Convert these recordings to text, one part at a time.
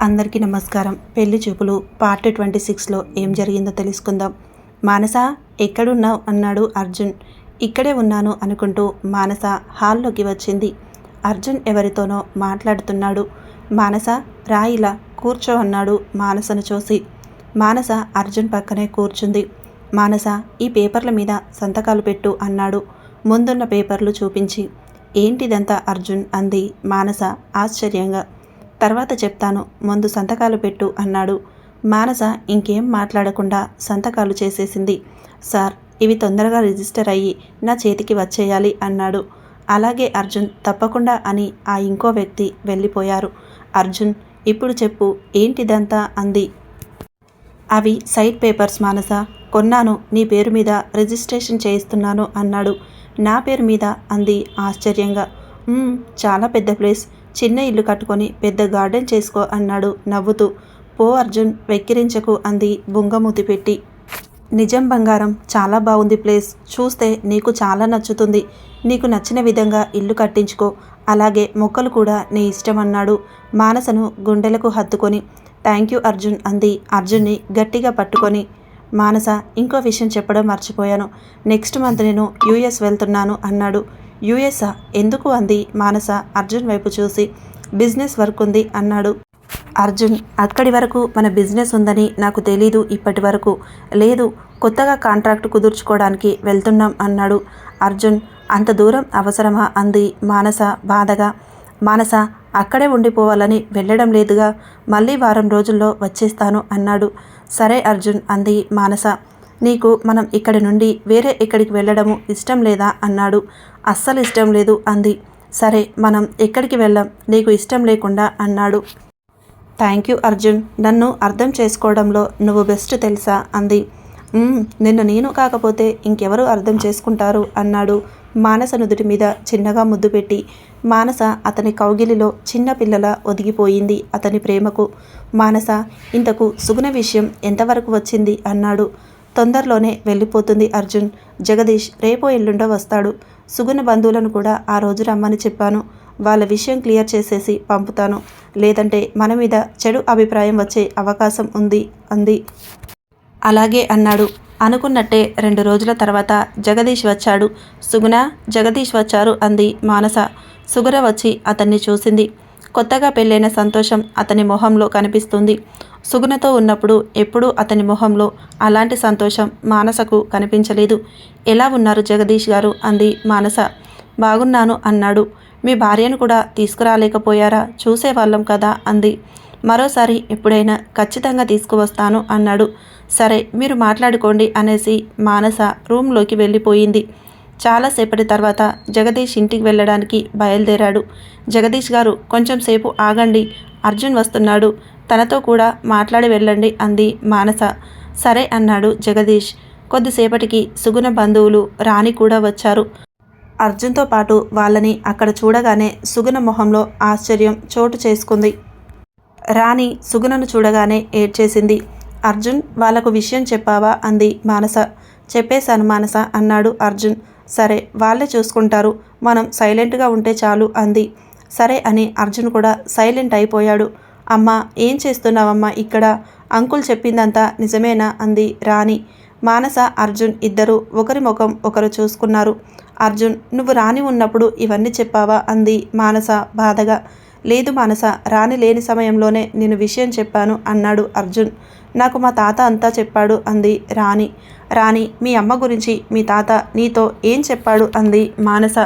అందరికీ నమస్కారం. పెళ్ళి చూపులు పార్ట్ ట్వంటీ సిక్స్లో ఏం జరిగిందో తెలుసుకుందాం. మానస ఎక్కడున్నావు? అన్నాడు అర్జున్. ఇక్కడే ఉన్నాను అనుకుంటూ మానస హాల్లోకి వచ్చింది. అర్జున్ ఎవరితోనో మాట్లాడుతున్నాడు. మానస రాయిలా కూర్చో అన్నాడు మానసను చూసి. మానస అర్జున్ పక్కనే కూర్చుంది. మానస ఈ పేపర్ల మీద సంతకాలు పెట్టు అన్నాడు. ముందున్న పేపర్లు చూపించి. ఏంటిదంతా అర్జున్? అంది మానస ఆశ్చర్యంగా. తర్వాత చెప్తాను ముందు సంతకాలు పెట్టు అన్నాడు. మానస ఇంకేం మాట్లాడకుండా సంతకాలు చేసేసింది. సార్ ఇవి తొందరగా రిజిస్టర్ అయ్యి నా చేతికి వచ్చేయాలి అన్నాడు. అలాగే అర్జున్ తప్పకుండా అని ఆ ఇంకో వ్యక్తి వెళ్ళిపోయారు. అర్జున్ ఇప్పుడు చెప్పు ఏంటిదంతా? అంది. అవి సైట్ పేపర్స్ మానస. కొన్నాను నీ పేరు మీద రిజిస్ట్రేషన్ చేయిస్తున్నాను అన్నాడు. నా పేరు మీద? అంది ఆశ్చర్యంగా. చాలా పెద్ద ప్లేస్. చిన్న ఇల్లు కట్టుకొని పెద్ద గార్డెన్ చేసుకో అన్నాడు నవ్వుతూ. పో అర్జున్ వెక్కిరించకు అంది బుంగమూతి పెట్టి. నిజం బంగారం చాలా బాగుంది ప్లేస్. చూస్తే నీకు చాలా నచ్చుతుంది. నీకు నచ్చిన విధంగా ఇల్లు కట్టించుకో. అలాగే మొక్కలు కూడా నీ ఇష్టం అన్నాడు మానసను గుండెలకు హత్తుకొని. థ్యాంక్ యూ అర్జున్ అంది అర్జున్ని గట్టిగా పట్టుకొని. మానస ఇంకో విషయం చెప్పడం మర్చిపోయాను. నెక్స్ట్ మంత్ నేను యూఎస్ వెళ్తున్నాను అన్నాడు. యుఎస్ఆ ఎందుకు అంది మానస. అర్జున్ వైపు చూసి బిజినెస్ వర్క్ ఉంది అన్నాడు. అర్జున్ అక్కడి వరకు మన బిజినెస్ ఉందని నాకు తెలీదు ఇప్పటి వరకు. లేదు కొత్తగా కాంట్రాక్ట్ కుదుర్చుకోవడానికి వెళ్తున్నాం అన్నాడు అర్జున్. అంత దూరం అవసరమా? అంది మానస బాధగా. మానస అక్కడే ఉండిపోవాలని వెళ్ళడం లేదుగా. మళ్ళీ వారం రోజుల్లో వచ్చేస్తాను అన్నాడు. సరే అర్జున్ అంది మానస. నీకు మనం ఇక్కడి నుండి వేరే ఎక్కడికి వెళ్ళడము ఇష్టం లేదా? అన్నాడు అస్సలు ఇష్టం లేదు అంది. సరే మనం ఎక్కడికి వెళ్ళాం? నీకు ఇష్టం లేకుండా అన్నాడు. Thank you Arjun. నన్ను అర్థం చేసుకోవడంలో నువ్వు బెస్ట్ తెలుసా? అంది. నిన్ను నేను కాకపోతే ఇంకెవరు అర్థం చేసుకుంటారు? అన్నాడు మానస నుదుటి మీద చిన్నగా ముద్దు పెట్టి. మానస అతని కౌగిలిలో చిన్న పిల్లల ఒదిగిపోయింది అతని ప్రేమకు. మానస ఇంతకు సుగుణ విషయం ఎంతవరకు వచ్చింది? అన్నాడు. తొందరలోనే వెళ్ళిపోతుంది అర్జున్. జగదీష్ రేపో ఎల్లుండో వస్తాడు. సుగుణ బంధువులను కూడా ఆ రోజు రమ్మని చెప్పాను. వాళ్ళ విషయం క్లియర్ చేసేసి పంపుతాను. లేదంటే మన మీద చెడు అభిప్రాయం వచ్చే అవకాశం ఉంది అంది. అలాగే అన్నాడు. అనుకున్నట్టే రెండు రోజుల తర్వాత జగదీష్ వచ్చాడు. సుగుణ జగదీష్ వచ్చారు అంది మానస. సుగుణ వచ్చి అతన్ని చూసింది. కొత్తగా పెళ్ళైన సంతోషం అతని మొహంలో కనిపిస్తుంది. సుగుణతో ఉన్నప్పుడు ఎప్పుడూ అతని మొహంలో అలాంటి సంతోషం మానసకు కనిపించలేదు. ఎలా ఉన్నారు జగదీష్ గారు? అంది మానస. బాగున్నాను అన్నాడు. మీ భార్యను కూడా తీసుకురాలేకపోయారా? చూసేవాళ్ళం కదా అంది. మరోసారి ఎప్పుడైనా ఖచ్చితంగా తీసుకువస్తాను అన్నాడు. సరే మీరు మాట్లాడుకోండి అనేసి మానస రూమ్లోకి వెళ్ళిపోయింది. చాలాసేపటి తర్వాత జగదీష్ ఇంటికి వెళ్ళడానికి బయలుదేరాడు. జగదీష్ గారు కొంచెం సేపు ఆగండి అర్జున్ వస్తున్నాడు తనతో కూడా మాట్లాడి వెళ్ళండి అంది మానస. సరే అన్నాడు జగదీష్. కొద్దిసేపటికి సుగుణ బంధువులు రాణి కూడా వచ్చారు. అర్జున్తో పాటు వాళ్ళని అక్కడ చూడగానే సుగుణ మొహంలో ఆశ్చర్యం చోటు చేసుకుంది. రాణి సుగుణను చూడగానే ఏడ్చేసింది. అర్జున్ వాళ్ళకు విషయం చెప్పావా? అంది మానస. చెప్పేశాను మానస అన్నాడు అర్జున్. సరే వాళ్ళే చూసుకుంటారు. మనం సైలెంట్గా ఉంటే చాలు అంది. సరే అని అర్జున్ కూడా సైలెంట్ అయిపోయాడు. అమ్మా ఏం చేస్తున్నావమ్మా ఇక్కడ? అంకుల్ చెప్పిందంతా నిజమేనా? అంది రాణి. మానస అర్జున్ ఇద్దరు ఒకరి ముఖం ఒకరు చూసుకున్నారు. అర్జున్ నువ్వు రాణి ఉన్నప్పుడు ఇవన్నీ చెప్పావా? అంది మానస బాధగా. లేదు మానస రాణి లేని సమయంలోనే నేను విషయం చెప్పాను అన్నాడు అర్జున్. నాకు మా తాత అంతా చెప్పాడు అంది రాణి. రాణి మీ అమ్మ గురించి మీ తాత నీతో ఏం చెప్పాడు అంది మానస.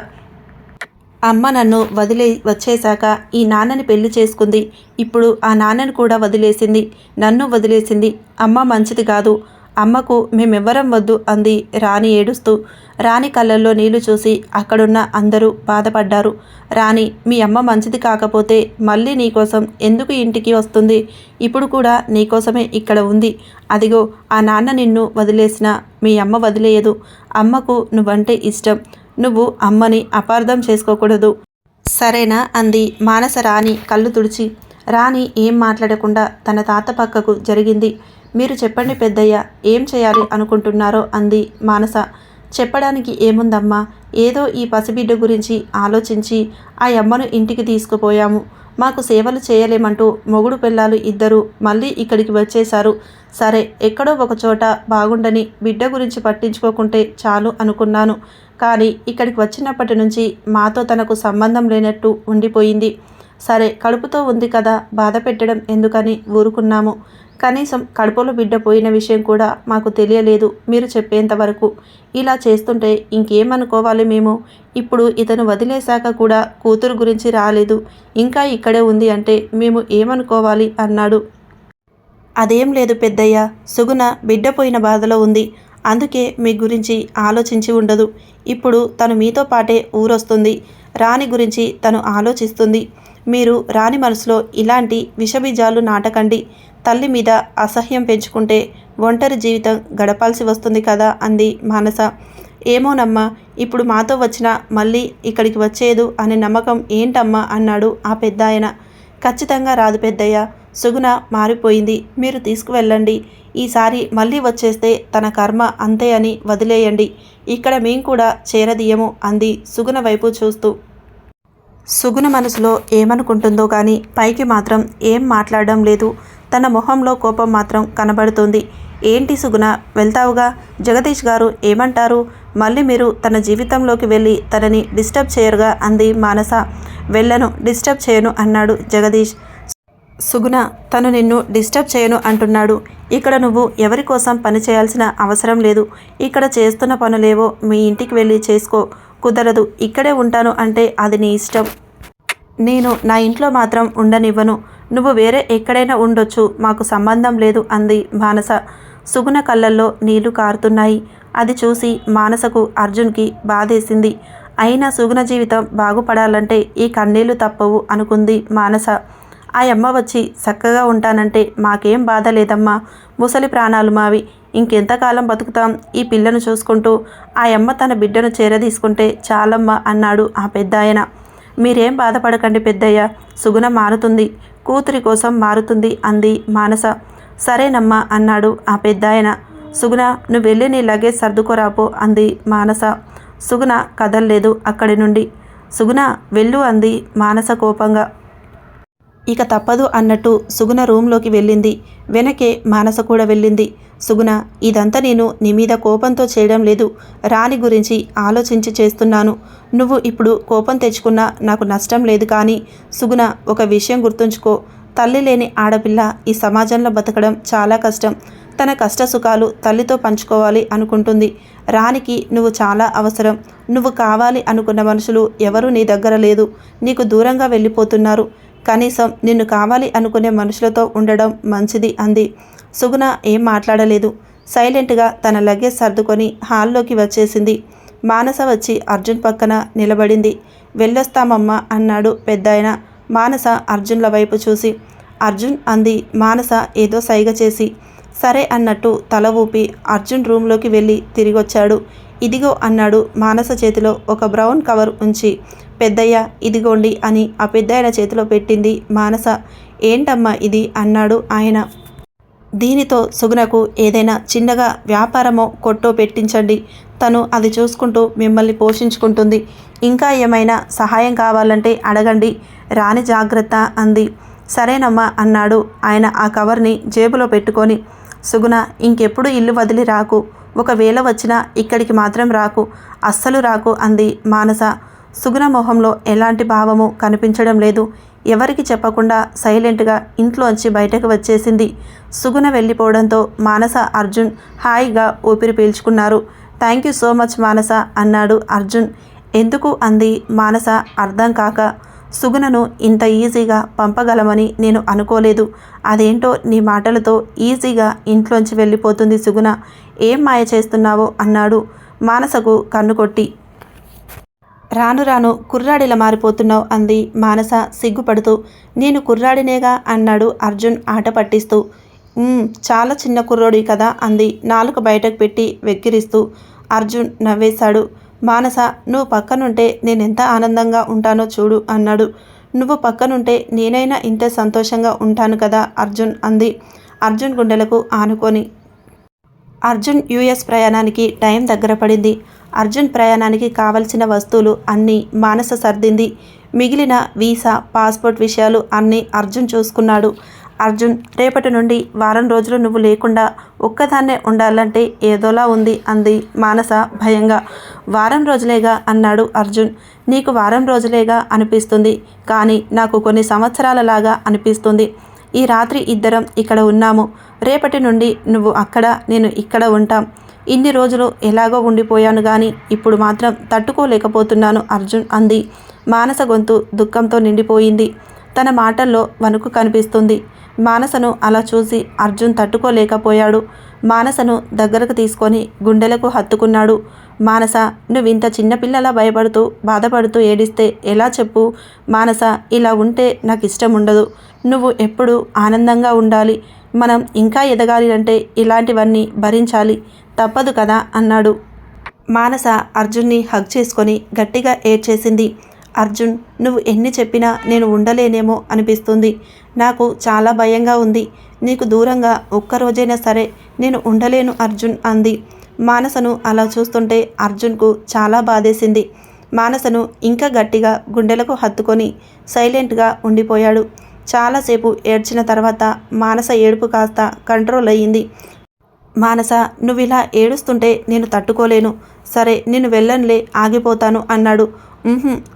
అమ్మ నన్ను వదిలే వచ్చేశాక ఈ నాన్నని పెళ్ళి చేసుకుంది. ఇప్పుడు ఆ నాన్నని కూడా వదిలేసింది. నన్ను వదిలేసింది. అమ్మ మంచిది కాదు. అమ్మకు మేమెవ్వరం వద్దు అంది రాణి ఏడుస్తూ. రాణి కళ్ళల్లో నీళ్ళు చూసి అక్కడున్న అందరూ బాధపడ్డారు. రాణి మీ అమ్మ మంచిది కాకపోతే మళ్ళీ నీకోసం ఎందుకు ఇంటికి వస్తుంది? ఇప్పుడు కూడా నీకోసమే ఇక్కడ ఉంది. అదిగో ఆ నాన్న నిన్ను వదిలేసిన మీ అమ్మ వదిలేయదు. అమ్మకు నువ్వంటే ఇష్టం. నువ్వు అమ్మని అపార్థం చేసుకోకూడదు. సరేనా అంది మానస రాణి కళ్ళు తుడిచి. రాణి ఏం మాట్లాడకుండా తన తాత పక్కకు జరిగింది. మీరు చెప్పండి పెద్దయ్య ఏం చేయాలి అనుకుంటున్నారో అంది మానస. చెప్పడానికి ఏముందమ్మా ఏదో ఈ పసిబిడ్డ గురించి ఆలోచించి ఆ అమ్మను ఇంటికి తీసుకుపోయాము. మాకు సేవలు చేయలేమంటూ మొగుడు పిల్లలు ఇద్దరు మళ్ళీ ఇక్కడికి వచ్చేశారు. సరే ఎక్కడో ఒక చోట బాగుండని బిడ్డ గురించి పట్టించుకోకుంటే చాలు అనుకున్నాను. కానీ ఇక్కడికి వచ్చినప్పటి నుంచి మాతో తనకు సంబంధం లేనట్టు ఉండిపోయింది. సరే కడుపుతో ఉంది కదా బాధ పెట్టడం ఎందుకని ఊరుకున్నాము. కనీసం కడుపులో బిడ్డ పోయిన విషయం కూడా మాకు తెలియలేదు. మీరు చెప్పేంత వరకు ఇలా చేస్తుంటే ఇంకేమనుకోవాలి మేము? ఇప్పుడు ఇతను వదిలేశాక కూడా కూతురు గురించి రాలేదు. ఇంకా ఇక్కడే ఉంది అంటే మేము ఏమనుకోవాలి? అన్నాడు. అదేం లేదు పెద్దయ్య. సుగుణ బిడ్డ పోయిన బాధలో ఉంది. అందుకే మీ గురించి ఆలోచించి ఉండదు. ఇప్పుడు తను మీతో పాటే ఊరొస్తుంది. రాణి గురించి తను ఆలోచిస్తుంది. మీరు రాణి మనసులో ఇలాంటి విషబీజాలు నాటకండి. తల్లి మీద అసహ్యం పెంచుకుంటే ఒంటరి జీవితం గడపాల్సి వస్తుంది కదా అంది మానస. ఏమోనమ్మా ఇప్పుడు మాతో వచ్చిన మళ్ళీ ఇక్కడికి వచ్చేదు అనే నమ్మకం ఏంటమ్మా అన్నాడు ఆ పెద్ద ఆయన ఖచ్చితంగా రాదు పెద్దయ్య సుగుణ మారిపోయింది మీరు తీసుకువెళ్ళండి. ఈసారి మళ్ళీ వచ్చేస్తే తన కర్మ అంతే అని వదిలేయండి ఇక్కడ మేం కూడా చేరదీయము అంది సుగుణ వైపు చూస్తూ. సుగుణ మనసులో ఏమనుకుంటుందో కానీ పైకి మాత్రం ఏం మాట్లాడడం లేదు. తన మొహంలో కోపం మాత్రం కనబడుతుంది. ఏంటి సుగుణ? వెళ్తావుగా? జగదీష్ గారు ఏమంటారు? మళ్ళీ మీరు తన జీవితంలోకి వెళ్ళి తనని డిస్టర్బ్ చేయరుగా? అంది మానస. వెళ్ళను డిస్టర్బ్ చేయను అన్నాడు జగదీష్. సుగుణ తను నిన్ను డిస్టర్బ్ చేయను అంటున్నాడు. ఇక్కడ నువ్వు ఎవరి కోసం పని చేయాల్సిన అవసరం లేదు. ఇక్కడ చేస్తున్న పనులేవో మీ ఇంటికి వెళ్ళి చేసుకో. కుదరదు ఇక్కడే ఉంటాను అంటే అది నీ ఇష్టం. నేను నా ఇంట్లో మాత్రం ఉండనివ్వను. నువ్వు వేరే ఎక్కడైనా ఉండొచ్చు మాకు సంబంధం లేదు అంది మానస. సుగుణ కళ్ళల్లో నీళ్ళు కారుతున్నాయి. అది చూసి మానసకు అర్జున్కి బాధేసింది. అయినా సుగుణ జీవితం బాగుపడాలంటే ఈ కన్నీళ్ళు తప్పవు అనుకుంది మానస. ఆ అమ్మ వచ్చి చక్కగా ఉంటానంటే మాకేం బాధ లేదమ్మా. ముసలి ప్రాణాలు మావి. ఇంకెంతకాలం బతుకుతాం ఈ పిల్లను చూసుకుంటూ ఆ అమ్మ తన బిడ్డను చేరదీసుకుంటే చాలమ్మ అన్నాడు ఆ పెద్దాయన. మీరేం బాధపడకండి పెద్దయ్య. సుగుణ మారుతుంది. కూతురి కోసం మారుతుంది అంది మానస. సరేనమ్మా అన్నాడు ఆ పెద్దాయన. సుగుణ నువ్వు వెళ్ళి నీ లగేజ్ సర్దుకోరాపో అంది మానస. సుగుణ కదల్లేదు అక్కడి నుండి. సుగుణ వెళ్ళు అంది మానస కోపంగా. ఇక తప్పదు అన్నట్టు సుగుణ రూంలోకి వెళ్ళింది. వెనకే మానస కూడా వెళ్ళింది. సుగుణ ఇదంతా నేను నీ మీద కోపంతో చేయడం లేదు. రాణి గురించి ఆలోచించి చేస్తున్నాను. నువ్వు ఇప్పుడు కోపం తెచ్చుకున్నా నాకు నష్టం లేదు కానీ సుగుణ ఒక విషయం గుర్తుంచుకో. తల్లి లేని ఆడపిల్ల ఈ సమాజంలో బతకడం చాలా కష్టం. తన కష్ట సుఖాలు తల్లితో పంచుకోవాలి అనుకుంటుంది. రానికి నువ్వు చాలా అవసరం. నువ్వు కావాలి అనుకున్న మనుషులు ఎవరూ నీ దగ్గర లేదు. నీకు దూరంగా వెళ్ళిపోతున్నారు. కనీసం నిన్ను కావాలి అనుకునే మనుషులతో ఉండడం మంచిది అంది. సుగుణ ఏం మాట్లాడలేదు. సైలెంట్గా తన లగేజ్ సర్దుకొని హాల్లోకి వచ్చేసింది. మానస వచ్చి అర్జున్ పక్కన నిలబడింది. వెళ్ళొస్తామమ్మా అన్నాడు పెద్దాయన. మానస అర్జున్ల వైపు చూసి. అర్జున్ అంది మానస ఏదో సైగ చేసి. సరే అన్నట్టు తల ఊపి అర్జున్ రూమ్లోకి వెళ్ళి తిరిగొచ్చాడు. ఇదిగో అన్నాడు మానస చేతిలో ఒక బ్రౌన్ కవర్ ఉంచి. పెద్దయ్య ఇదిగోండి అని ఆ పెద్దయ్యన చేతిలో పెట్టింది మానస. ఏంటమ్మా ఇది? అన్నాడు ఆయన. దీనితో సుగుణకు ఏదైనా చిన్నగా వ్యాపారమో కొట్టో పెట్టించండి. తను అది చూసుకుంటూ మిమ్మల్ని పోషించుకుంటుంది. ఇంకా ఏమైనా సహాయం కావాలంటే అడగండి. రాని జాగ్రత్త అంది. సరేనమ్మా అన్నాడు. ఆయన ఆ కవర్ని జేబులో పెట్టుకొని సుగుణ ఇంకెప్పుడు ఇల్లు వదిలి రాకు. ఒకవేళ వచ్చినా ఇక్కడికి మాత్రం రాకు. అస్సలు రాకు అంది మానస. సుగుణ మొహంలో ఎలాంటి భావము కనిపించడం లేదు. ఎవరికి చెప్పకుండా సైలెంట్గా ఇంట్లోంచి బయటకు వచ్చేసింది. సుగుణ వెళ్ళిపోవడంతో మానస అర్జున్ హాయిగా ఊపిరి పీల్చుకున్నారు. Thank you so much Manasa అన్నాడు అర్జున్. ఎందుకు అంది మానస అర్థం కాక. సుగుణను ఇంత ఈజీగా పంపగలమని నేను అనుకోలేదు. అదేంటో నీ మాటలతో ఈజీగా ఇంట్లోంచి వెళ్ళిపోతుంది సుగుణ. ఏం మాయ చేస్తున్నావో అన్నాడు మానసకు కన్ను కొట్టి. రాను రాను కుర్రాడిలా మారిపోతున్నావు అంది మానస సిగ్గుపడుతూ. నేను కుర్రాడినేగా అన్నాడు అర్జున్ ఆట పట్టిస్తూ. చాలా చిన్న కుర్రోడి కదా అంది నాలుక బయటకు పెట్టి వెక్కిరిస్తూ. అర్జున్ నవ్వేశాడు. మానస నువ్వు పక్కనుంటే నేనెంత ఆనందంగా ఉంటానో చూడు అన్నాడు. నువ్వు పక్కనుంటే నేనైనా ఇంత సంతోషంగా ఉంటాను కదా అర్జున్ అంది. అర్జున్ గుండెలకు ఆనుకొని. అర్జున్ యుఎస్ ప్రయాణానికి టైం దగ్గర పడింది. అర్జున్ ప్రయాణానికి కావలసిన వస్తువులు అన్నీ మానస సర్దింది. మిగిలిన వీసా పాస్పోర్ట్ విషయాలు అన్నీ అర్జున్ చూసుకున్నాడు. అర్జున్ రేపటి నుండి వారం రోజులు నువ్వు లేకుండా ఒక్కదాన్నే ఉండాలంటే ఏదోలా ఉంది అంది మానస భయంగా. వారం రోజులేగా అన్నాడు అర్జున్. నీకు వారం రోజులేగా అనిపిస్తుంది కానీ నాకు కొన్ని సంవత్సరాలలాగా అనిపిస్తుంది. ఈ రాత్రి ఇద్దరం ఇక్కడ ఉన్నాము. రేపటి నుండి నువ్వు అక్కడ నేను ఇక్కడ ఉంటాం. ఇన్ని రోజులు ఎలాగో ఉండిపోయాను కానీ ఇప్పుడు మాత్రం తట్టుకోలేకపోతున్నాను అర్జున్ అంది. మానస గొంతు దుఃఖంతో నిండిపోయింది. తన మాటల్లో వణుకు కనిపిస్తుంది. మానసను అలా చూసి అర్జున్ తట్టుకోలేకపోయాడు. మానసను దగ్గరకు తీసుకొని గుండెలకు హత్తుకున్నాడు. మానస నువ్వు ఇంత చిన్నపిల్లలా భయపడుతూ బాధపడుతూ ఏడిస్తే ఎలా చెప్పు? మానస ఇలా ఉంటే నాకు ఇష్టం ఉండదు నువ్వు ఎప్పుడు ఆనందంగా ఉండాలి. మనం ఇంకా ఎదగాలి అంటే ఇలాంటివన్నీ భరించాలి. తప్పదు కదా అన్నాడు. మానస అర్జున్ని హగ్ చేసుకొని గట్టిగా ఏడ్చేసింది. అర్జున్ నువ్వు ఎన్ని చెప్పినా నేను ఉండలేనేమో అనిపిస్తుంది. నాకు చాలా భయంగా ఉంది. నీకు దూరంగా ఒక్కరోజైనా సరే నేను ఉండలేను అర్జున్ అంది. మానసను అలా చూస్తుంటే అర్జున్కు చాలా బాధేసింది. మానసను ఇంకా గట్టిగా గుండెలకు హత్తుకొని సైలెంట్గా ఉండిపోయాడు. చాలాసేపు ఏడ్చిన తర్వాత మానస ఏడుపు కాస్త కంట్రోల్ అయ్యింది. మానస నువ్వు ఇలా ఏడుస్తుంటే నేను తట్టుకోలేను. సరే నేను వెళ్ళనులే ఆగిపోతాను అన్నాడు.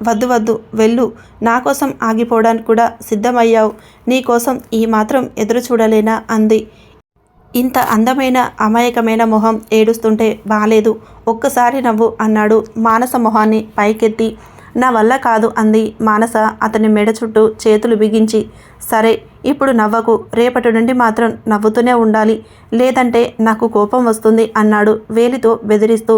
వద్దు వద్దు వెళ్ళు. నా కోసం ఆగిపోవడానికి కూడా సిద్ధమయ్యావు. నీ కోసం ఈ మాత్రం ఎదురు చూడలేనా? అంది. ఇంత అందమైన అమాయకమైన మొహం ఏడుస్తుంటే బాలేదు. ఒక్కసారి నవ్వు అన్నాడు మానస మొహాన్ని పైకెత్తి. నా వల్ల కాదు అంది మానస అతని మెడ చుట్టూ చేతులు బిగించి. సరే ఇప్పుడు నవ్వకు. రేపటి నుండి మాత్రం నవ్వుతూనే ఉండాలి. లేదంటే నాకు కోపం వస్తుంది అన్నాడు వేలితో బెదిరిస్తూ.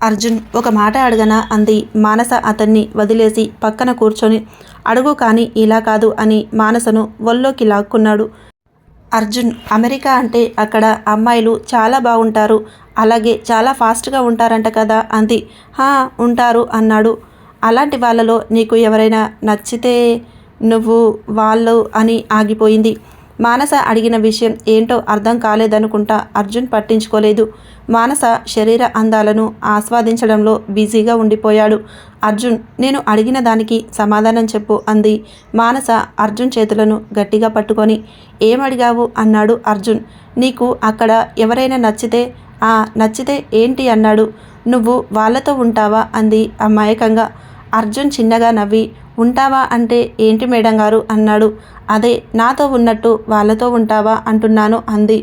అర్జున్ ఒక మాట అడగనా అంది మానస అతన్ని వదిలేసి పక్కన కూర్చొని. అడుగు కానీ ఇలా కాదు అని మానసను ఒల్లోకి లాక్కున్నాడు. అర్జున్ అమెరికా అంటే అక్కడ అమ్మాయిలు చాలా బాగుంటారు అలాగే చాలా ఫాస్ట్గా ఉంటారంట కదా అంది. హా ఉంటారు అన్నాడు. అలాంటి వాళ్ళలో నీకు ఎవరైనా నచ్చితే నువ్వు వాళ్ళు అని ఆగిపోయింది. మానస అడిగిన విషయం ఏంటో అర్థం కాలేదనుకుంటా అర్జున్ పట్టించుకోలేదు. మానస శరీర అందాలను ఆస్వాదించడంలో బిజీగా ఉండిపోయాడు. అర్జున్ నేను అడిగిన దానికి సమాధానం చెప్పు అంది. మానస అర్జున్ చేతులను గట్టిగా పట్టుకొని ఏమడిగావు అన్నాడు అర్జున్. నీకు అక్కడ ఎవరైనా నచ్చితే ఆ నచ్చితే ఏంటి అన్నాడు. నువ్వు వాళ్ళతో ఉంటావా అంది అమాయకంగా. అర్జున్ చిన్నగా నవ్వి ఉంటావా అంటే ఏంటి మేడం గారు? అన్నాడు. అదే నాతో ఉన్నట్టు వాళ్ళతో ఉంటావా? అంటున్నాను అంది.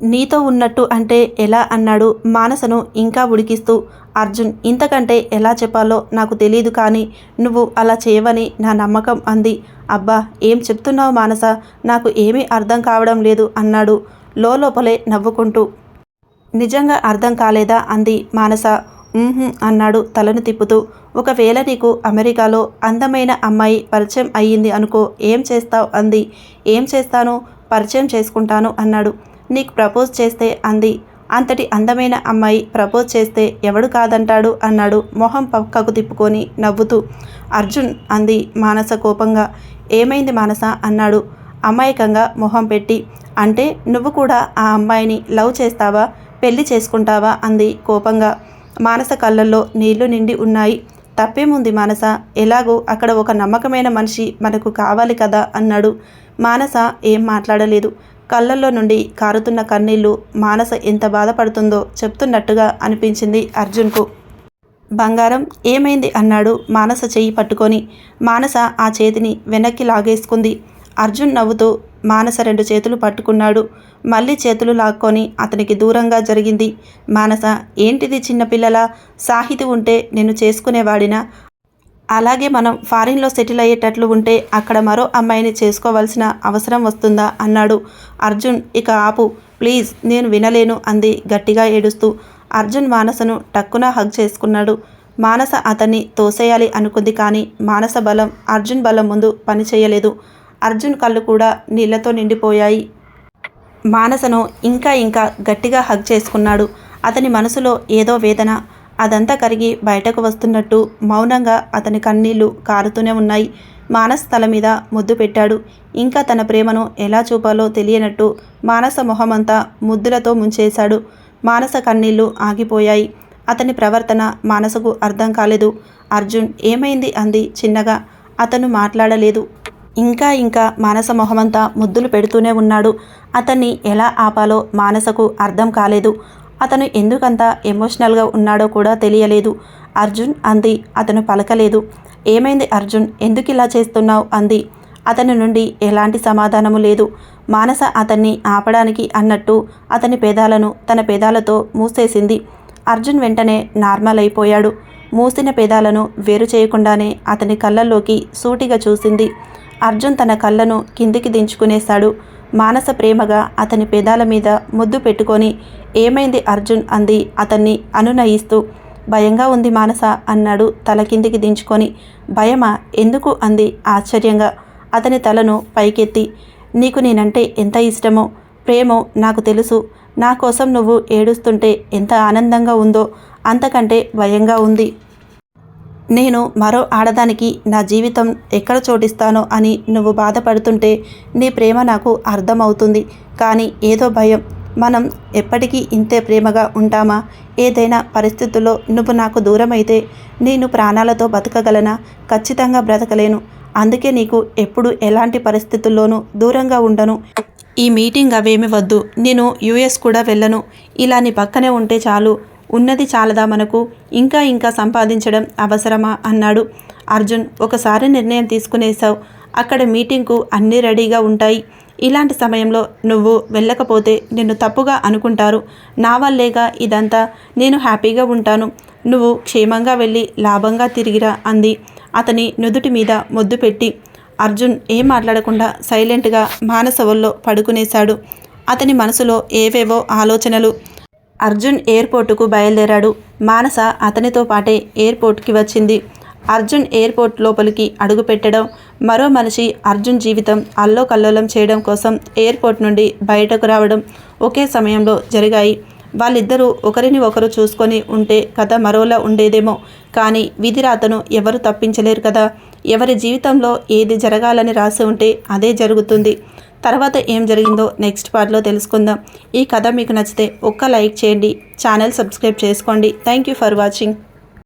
నీతో ఉన్నట్టు అంటే ఎలా? అన్నాడు మానసను ఇంకా ఉడికిస్తూ. అర్జున్ ఇంతకంటే ఎలా చెప్పాలో నాకు తెలియదు కానీ నువ్వు అలా చేయవని నా నమ్మకం అంది. అబ్బా ఏం చెప్తున్నావు మానస? నాకు ఏమీ అర్థం కావడం లేదు అన్నాడు లోపలే నవ్వుకుంటూ. నిజంగా అర్థం కాలేదా? అంది మానస. అన్నాడు తలను తిప్పుతూ. ఒకవేళ నీకు అమెరికాలో అందమైన అమ్మాయి పరిచయం అయ్యింది అనుకో ఏం చేస్తావు అంది. ఏం చేస్తాను? పరిచయం చేసుకుంటాను అన్నాడు. నీకు ప్రపోజ్ చేస్తే అంది. అంతటి అందమైన అమ్మాయి ప్రపోజ్ చేస్తే ఎవడు కాదంటాడు అన్నాడు మొహం పక్కకు తిప్పుకొని నవ్వుతూ. అర్జున్ అంది మానస కోపంగా. ఏమైంది మానస అన్నాడు. అమాయకంగా మొహం పెట్టి. అంటే నువ్వు కూడా ఆ అమ్మాయిని లవ్ చేస్తావా? పెళ్ళి చేసుకుంటావా? అంది కోపంగా. మానస కళ్ళల్లో నీళ్ళు నిండి ఉన్నాయి. తప్పేముంది మానస? ఎలాగో అక్కడ ఒక నమ్మకమైన మనిషి మనకు కావాలి కదా అన్నాడు. మానస ఏం మాట్లాడలేదు. కళ్ళల్లో నుండి కారుతున్న కన్నీళ్ళు మానస ఎంత బాధపడుతుందో చెప్తున్నట్టుగా అనిపించింది అర్జున్కు. బంగారం ఏమైంది? అన్నాడు మానస చెయ్యి పట్టుకొని. మానస ఆ చేతిని వెనక్కి లాగేసుకుంది. అర్జున్ నవ్వుతూ మానస రెండు చేతులు పట్టుకున్నాడు. మళ్ళీ చేతులు లాక్కొని అతనికి దూరంగా జరిగింది. మానస ఏంటిది చిన్నపిల్లల సాహితి ఉంటే నేను చేసుకునేవాడినా? అలాగే మనం ఫారిన్లో సెటిల్ అయ్యేటట్లు ఉంటే అక్కడ మరో అమ్మాయిని చేసుకోవాల్సిన అవసరం వస్తుందా? అన్నాడు. అర్జున్ ఇక ఆపు. ప్లీజ్ నేను వినలేను అంది గట్టిగా ఏడుస్తూ. అర్జున్ మానసను టక్కున హగ్ చేసుకున్నాడు. మానస అతన్ని తోసేయాలి అనుకుంది కానీ మానస బలం అర్జున్ బలం ముందు పనిచేయలేదు. అర్జున్ కళ్ళు కూడా నీళ్ళతో నిండిపోయాయి. మానసను ఇంకా ఇంకా గట్టిగా హగ్ చేసుకున్నాడు. అతని మనసులో ఏదో వేదన. అదంతా కరిగి బయటకు వస్తున్నట్టు మౌనంగా అతని కన్నీళ్ళు కారుతూనే ఉన్నాయి. మానస్ తల మీద ముద్దు పెట్టాడు. ఇంకా తన ప్రేమను ఎలా చూపాలో తెలియనట్టు మానస మొహమంతా ముద్దులతో ముంచేశాడు. మానస కన్నీళ్ళు ఆగిపోయాయి. అతని ప్రవర్తన మానసకు అర్థం కాలేదు. అర్జున్ ఏమైంది అంది చిన్నగా. అతను మాట్లాడలేదు. ఇంకా ఇంకా మానస మొహమంతా ముద్దులు పెడుతూనే ఉన్నాడు. అతన్ని ఎలా ఆపాలో మానసకు అర్థం కాలేదు. అతను ఎందుకంత ఎమోషనల్గా ఉన్నాడో కూడా తెలియలేదు. అర్జున్ అంది అతను పలకలేదు. ఏమైంది అర్జున్? ఎందుకు ఇలా చేస్తున్నావు? అంది. అతని నుండి ఎలాంటి సమాధానము లేదు. మానస అతన్ని ఆపడానికి అన్నట్టు అతని పెదాలను తన పెదాలతో మూసేసింది. అర్జున్ వెంటనే నార్మల్ అయిపోయాడు. మూసిన పెదాలను వేరు చేయకుండానే అతని కళ్ళల్లోకి సూటిగా చూసింది. అర్జున్ తన కళ్ళను కిందికి దించుకునేశాడు. మానస ప్రేమగా అతని పెదాల మీద ముద్దు పెట్టుకొని ఏమైంది అర్జున్? అంది అతన్ని అనునయిస్తూ. భయంగా ఉంది మానస అన్నాడు తల కిందికి దించుకొని. భయమా? ఎందుకు? అంది ఆశ్చర్యంగా. అతని తలను పైకెత్తి. నీకు నేనంటే ఎంత ఇష్టమో ప్రేమో నాకు తెలుసు. నా కోసం నువ్వు ఏడుస్తుంటే ఎంత ఆనందంగా ఉందో అంతకంటే భయంగా ఉంది. నేను మరో ఆడదానికి నా జీవితం ఎక్కడ చోటిస్తానో అని నువ్వు బాధపడుతుంటే నీ ప్రేమ నాకు అర్థమవుతుంది. కానీ ఏదో భయం. మనం ఎప్పటికీ ఇంతే ప్రేమగా ఉంటామా? ఏదైనా పరిస్థితుల్లో నువ్వు నాకు దూరమైతే నేను ప్రాణాలతో బతకగలనా? ఖచ్చితంగా బ్రతకలేను. అందుకే నీకు ఎప్పుడు ఎలాంటి పరిస్థితుల్లోనూ దూరంగా ఉండను. ఈ మీటింగ్ అవేమి వద్దు. నేను యుఎస్ కూడా వెళ్ళను. ఇలా నీ పక్కనే ఉంటే చాలు. ఉన్నది చాలదా మనకు? ఇంకా ఇంకా సంపాదించడం అవసరమా? అన్నాడు. అర్జున్ ఒకసారి నిర్ణయం తీసుకునేశావు. అక్కడ మీటింగ్కు అన్నీ రెడీగా ఉంటాయి. ఇలాంటి సమయంలో నువ్వు వెళ్ళకపోతే నిన్ను తప్పుగా అనుకుంటారు. నా వల్లేగా ఇదంతా. నేను హ్యాపీగా ఉంటాను. నువ్వు క్షేమంగా వెళ్ళి లాభంగా తిరిగిరా అంది. అతని నుదుటి మీద మొద్దు పెట్టి. అర్జున్ ఏం మాట్లాడకుండా సైలెంట్గా మానసవుల్లో పడుకునేశాడు. అతని మనసులో ఏవేవో ఆలోచనలు. అర్జున్ ఎయిర్పోర్టుకు బయలుదేరాడు. మానస అతనితో పాటే ఎయిర్పోర్ట్కి వచ్చింది. అర్జున్ ఎయిర్పోర్ట్ లోపలికి అడుగుపెట్టడం మరో మనిషి అర్జున్ జీవితం అల్లోకల్లోలం చేయడం కోసం ఎయిర్పోర్ట్ నుండి బయటకు రావడం ఒకే సమయంలో జరిగాయి. వాళ్ళిద్దరూ ఒకరిని ఒకరు చూసుకొని ఉంటే కథ మరోలా ఉండేదేమో. కానీ విధిరాతను ఎవరు తప్పించలేరు కదా. ఎవరి జీవితంలో ఏది జరగాలని రాసి ఉంటే అదే జరుగుతుంది. తర్వాత ఏం జరిగిందో నెక్స్ట్ పార్ట్లో తెలుసుకుందాం. ఈ కథ మీకు నచ్చితే ఒక్క లైక్ చేయండి. ఛానల్ సబ్స్క్రైబ్ చేసుకోండి. Thank you for watching.